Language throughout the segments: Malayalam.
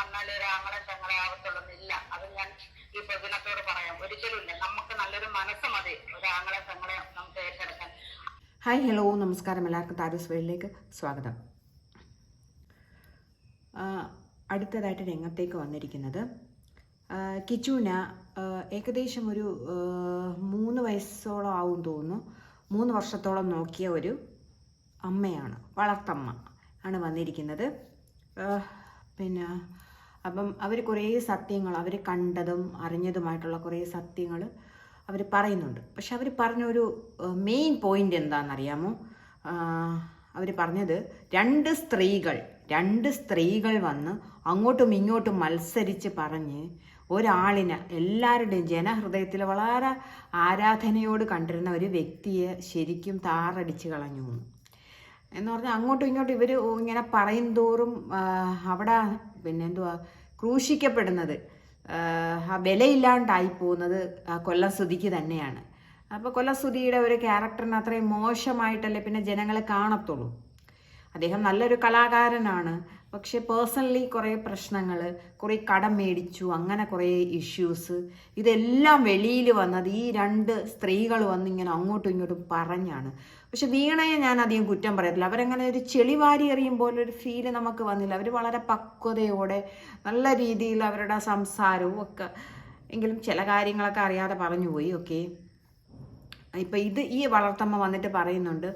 ഉണ്ടാവത്തുള്ളന്നില്ല അത് ഞാൻ ഈ പൊതുജനത്തോട് പറയാം. ഒരിക്കലും ഇല്ല നമുക്ക് നല്ലൊരു മനസ്സ് മതി ഒരാങ്ങളെ ചങ്ങളെ നമുക്ക് ഏറ്റെടുക്കാൻ. ഹായ് ഹലോ നമസ്കാരം. എല്ലാവർക്കും താരൂസ് വേളിലേക്ക് സ്വാഗതം. അടുത്തതായിട്ട് രംഗത്തേക്ക് വന്നിരിക്കുന്നത് കിച്ചൂന ഏകദേശം ഒരു മൂന്ന് വയസ്സോളം ആവും തോന്നുന്നു. മൂന്ന് വർഷത്തോളം നോക്കിയ ഒരു അമ്മയാണ് വളർത്തമ്മ ആണ് വന്നിരിക്കുന്നത്. പിന്നെ അപ്പം അവർ കുറേ സത്യങ്ങൾ അവർ കണ്ടതും അറിഞ്ഞതുമായിട്ടുള്ള കുറേ സത്യങ്ങൾ അവർ പറയുന്നുണ്ട്. പക്ഷെ അവർ പറഞ്ഞൊരു മെയിൻ പോയിന്റ് എന്താണെന്നറിയാമോ? അവർ പറഞ്ഞത് രണ്ട് സ്ത്രീകൾ രണ്ട് സ്ത്രീകൾ വന്ന് അങ്ങോട്ടും ഇങ്ങോട്ടും മത്സരിച്ച് പറഞ്ഞ് ഒരാളിനെ എല്ലാവരുടെയും ജനഹൃദയത്തിൽ വളരെ ആരാധനയോട് കണ്ടിരുന്ന ഒരു വ്യക്തിയെ ശരിക്കും താറടിച്ച് കളഞ്ഞു എന്ന്. പറഞ്ഞാൽ അങ്ങോട്ടും ഇങ്ങോട്ടും ഇവർ ഇങ്ങനെ പറയും തോറും അവിടെ പിന്നെ എന്തുവാ ക്രൂശിക്കപ്പെടുന്നത് ആ, വിലയില്ലാണ്ടായി പോകുന്നത് കൊല്ലം സ്തുതിക്ക് തന്നെയാണ് അപ്പോൾ കൊല്ലം ഒരു ക്യാരക്ടറിന് അത്രയും മോശമായിട്ടല്ലേ പിന്നെ ജനങ്ങളെ കാണത്തുള്ളൂ അദ്ദേഹം നല്ലൊരു കലാകാരനാണ്. പക്ഷെ പേഴ്സണലി കുറേ പ്രശ്നങ്ങൾ കുറേ കടം മേടിച്ചു അങ്ങനെ കുറേ ഇഷ്യൂസ് ഇതെല്ലാം വെളിയിൽ വന്നത് ഈ രണ്ട് സ്ത്രീകൾ വന്ന് ഇങ്ങനെ അങ്ങോട്ടും ഇങ്ങോട്ടും പറഞ്ഞാണ്. പക്ഷെ വീണയെ ഞാൻ അധികം കുറ്റം പറയത്തില്ല. അവരങ്ങനെ ഒരു ചെളിവാരി എറിയും ഒരു ഫീൽ നമുക്ക് വന്നില്ല. അവർ വളരെ പക്വതയോടെ നല്ല രീതിയിൽ അവരുടെ സംസാരവും ഒക്കെ എങ്കിലും ചില കാര്യങ്ങളൊക്കെ അറിയാതെ പറഞ്ഞു പോയി ഓക്കെ ഇപ്പം ഇത് ഈ വളർത്തമ്മ വന്നിട്ട് പറയുന്നുണ്ട്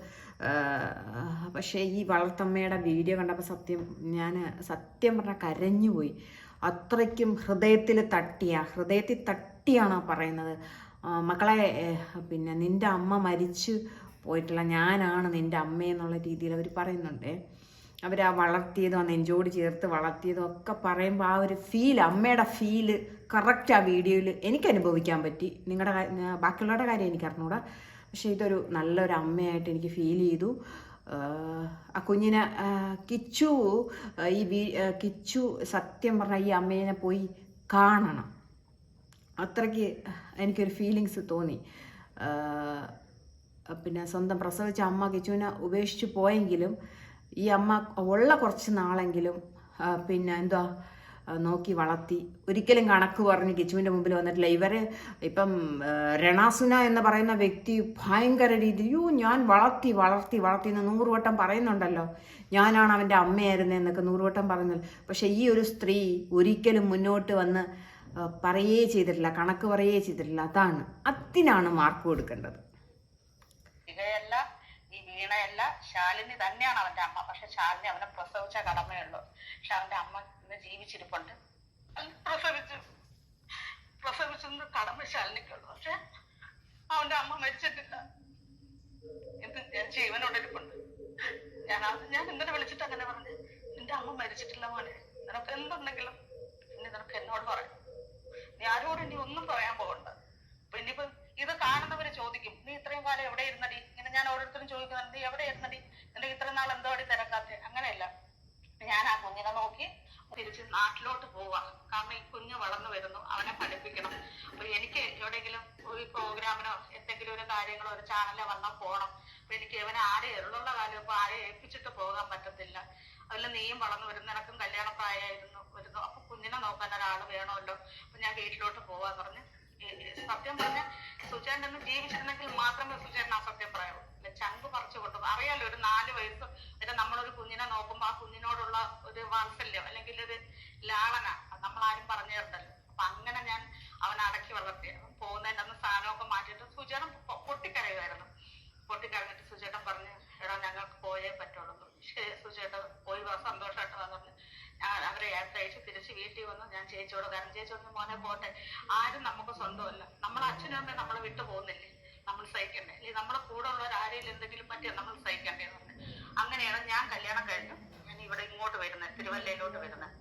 പക്ഷേ ഈ വളർത്തമ്മയുടെ വീഡിയോ കണ്ടപ്പോൾ സത്യം ഞാൻ സത്യം പറഞ്ഞാൽ കരഞ്ഞുപോയി. അത്രയ്ക്കും ഹൃദയത്തിൽ തട്ടിയ ഹൃദയത്തിൽ തട്ടിയാണ് പറയുന്നത്. മക്കളെ പിന്നെ നിന്റെ അമ്മ മരിച്ചു പോയിട്ടുള്ള ഞാനാണ് നിന്റെ അമ്മയെന്നുള്ള രീതിയിൽ അവർ പറയുന്നുണ്ടേ. അവർ ആ വളർത്തിയതും നെഞ്ചോട് ചേർത്ത് വളർത്തിയതും ഒക്കെ പറയുമ്പോൾ ആ ഒരു ഫീൽ അമ്മയുടെ ഫീൽ കറക്റ്റ് ആ വീഡിയോയിൽ എനിക്ക് അനുഭവിക്കാൻ പറ്റി. നിങ്ങളുടെ ബാക്കിയുള്ളവരുടെ കാര്യം എനിക്ക് അറിഞ്ഞൂടാ പക്ഷേ ഇതൊരു നല്ലൊരു അമ്മയായിട്ട് എനിക്ക് ഫീൽ ചെയ്തു. ആ കുഞ്ഞിനെ കിച്ചു ഈ വീ കിച്ചു സത്യം പറഞ്ഞാൽ ഈ അമ്മേനെ പോയി കാണണം. അത്രയ്ക്ക് എനിക്കൊരു ഫീലിങ്സ് തോന്നി. പിന്നെ സ്വന്തം പ്രസവിച്ച അമ്മ കിച്ചുവിനെ ഉപേക്ഷിച്ച് പോയെങ്കിലും ഈ അമ്മ ഉള്ള കുറച്ച് നാളെങ്കിലും പിന്നെ എന്താ ആ, നോക്കി വളർത്തി. ഒരിക്കലും കണക്ക് പറഞ്ഞ് കിച്ചുവിന്റെ മുമ്പിൽ വന്നിട്ടില്ല. ഇവർ ഇപ്പം രണാസുന എന്ന് പറയുന്ന വ്യക്തി ഭയങ്കര രീതി യോ ഞാൻ വളർത്തി വളർത്തി വളർത്തി എന്ന് നൂറുവട്ടം പറയുന്നുണ്ടല്ലോ. ഞാനാണ് അവന്റെ അമ്മയായിരുന്നത് എന്നൊക്കെ നൂറുവട്ടം പറയുന്നത് പക്ഷേ ഈ ഒരു സ്ത്രീ ഒരിക്കലും മുന്നോട്ട് വന്ന് പറയേ ചെയ്തിട്ടില്ല കണക്ക് പറയേ ചെയ്തിട്ടില്ല. അതാണ്. അതിനാണ് മാർക്ക് കൊടുക്കേണ്ടത്. ശാലിനി തന്നെയാണ് അവന്റെ അമ്മ. പക്ഷെ ശാലിനി അവനെ പ്രസവിച്ച കടമയുള്ളൂ പക്ഷെ അവന്റെ അമ്മ ഇന്ന് ജീവിച്ചിരിപ്പുണ്ട്. പ്രസവിച്ചു. പ്രസവിച്ചെന്ന് കടമ ശാലിനിക്കുള്ളൂ. പക്ഷെ അവന്റെ അമ്മ മരിച്ചിട്ടില്ല. ഇന്ന് ഞാൻ ജീവനോടിരിപ്പുണ്ട് ഞാൻ ഞാൻ ഇന്നലെ വിളിച്ചിട്ട് അങ്ങനെ പറഞ്ഞു. നിന്റെ അമ്മ മരിച്ചിട്ടില്ല മോനെ. നിനക്ക് എന്തുണ്ടെങ്കിലും ഇനി നിനക്ക് എന്നോട് പറയാം നീ ആരോടും ഇനി ഒന്നും പറയാൻ പോകണ്ട. ഇനിയിപ്പോ ഇത് കാണുന്നവര് ചോദിക്കും നീ ഇത്രയും കാലം എവിടെ ഇരുന്നടി? ഞാൻ ഓരോരുത്തരും ചോദിക്കുന്നുണ്ട് എവിടെ ഇരുന്നടി നിനക്ക് ഇത്രയും നാൾ എന്തോ അടി തിരക്കാത്തെ? അങ്ങനെയല്ല. ഞാൻ ആ കുഞ്ഞിനെ നോക്കി തിരിച്ച് നാട്ടിലോട്ട് പോവാ. കാരണം ഈ കുഞ്ഞ് വളർന്നു വരുന്നു. അവനെ പഠിപ്പിക്കണം. അപ്പൊ എനിക്ക് എവിടെയെങ്കിലും ഒരു പ്രോഗ്രാമിനോ എന്തെങ്കിലും ഒരു കാര്യങ്ങളോ ഒരു ചാനലിൽ വന്നാൽ പോകണം അപ്പൊ എനിക്ക് ഇവനെ ആരെ ഉള്ള കാര്യം ഇപ്പൊ ആരെ ഏൽപ്പിച്ചിട്ട് പോകാൻ പറ്റത്തില്ല. അതിൽ നീയും വളർന്നു വരുന്ന നിനക്കും കല്യാണ പ്രായമായിരുന്നു വരുന്നു. അപ്പൊ കുഞ്ഞിനെ നോക്കാൻ ഒരാൾ വേണമല്ലോ. അപ്പൊ ഞാൻ വീട്ടിലോട്ട് പോവാന്ന് പറഞ്ഞ് സത്യം പറഞ്ഞ സുചേട്ടൻ ഒന്ന് ജീവിച്ചിരുന്നെങ്കിൽ മാത്രമേ സുചേട്ടൻ ആ സത്യം പറയാവൂ. ചങ്ക് പറിച്ചു കൊട്ടും. അറിയാലോ ഒരു നാല് വയസ്സ് വരെ നമ്മളൊരു കുഞ്ഞിനെ നോക്കുമ്പോ ആ കുഞ്ഞിനോടുള്ള ഒരു വാത്സല്യം അല്ലെങ്കിൽ ഒരു ലാളന നമ്മൾ ആരും പറഞ്ഞു തരണ്ടല്ലോ അപ്പൊ അങ്ങനെ ഞാൻ അവനെ അടക്കി വളർത്തി. അവൻ പോകുന്നതിന്റെ അന്ന് സാധനമൊക്കെ മാറ്റിയിട്ട് സുചേട്ടൻ പൊട്ടിക്കരയുമായിരുന്നു. പൊട്ടിക്കരഞ്ഞിട്ട് സുചേട്ടൻ പറഞ്ഞു എടാ ഞങ്ങൾക്ക് പോയേ പറ്റുള്ളൂ ശരി സുചേട്ടൻ പോയി വാ സന്തോഷമായിട്ട് വാന്ന് പറഞ്ഞു ഞാൻ അവരെ യാത്രയച്ച് തിരിച്ച് വീട്ടിൽ വന്നു ഞാൻ ചേച്ചിയോട് കാരണം ചേച്ചിയോട് മോനെ പോട്ടെ. ആരും നമുക്ക് സ്വന്തമല്ല. നമ്മളെ അച്ഛനും അമ്മയും നമ്മളെ വിട്ടു പോകുന്നില്ലേ? നമ്മൾ സഹിക്കണ്ടേ? അല്ലെങ്കിൽ നമ്മളെ കൂടെ ഉള്ളവർ ആരെങ്കിലും എന്തെങ്കിലും പറ്റിയാൽ നമ്മൾ സഹിക്കണ്ടേ അങ്ങനെയാണ് ഞാൻ കല്യാണം കഴിഞ്ഞു. ഞാൻ ഇവിടെ ഇങ്ങോട്ട് വരുന്നത് തിരുവല്ലയിലോട്ട് വരുന്നത്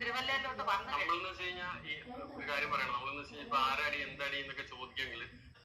തിരുവല്ലയിലോട്ട് വന്നു നമ്മളെന്ന് കഴിഞ്ഞാൽ ഈ ഒരു കാര്യം പറയണം. നമ്മളെന്ന് ആരാടി എന്താടി എന്നൊക്കെ ചോദിക്കുമെങ്കിൽ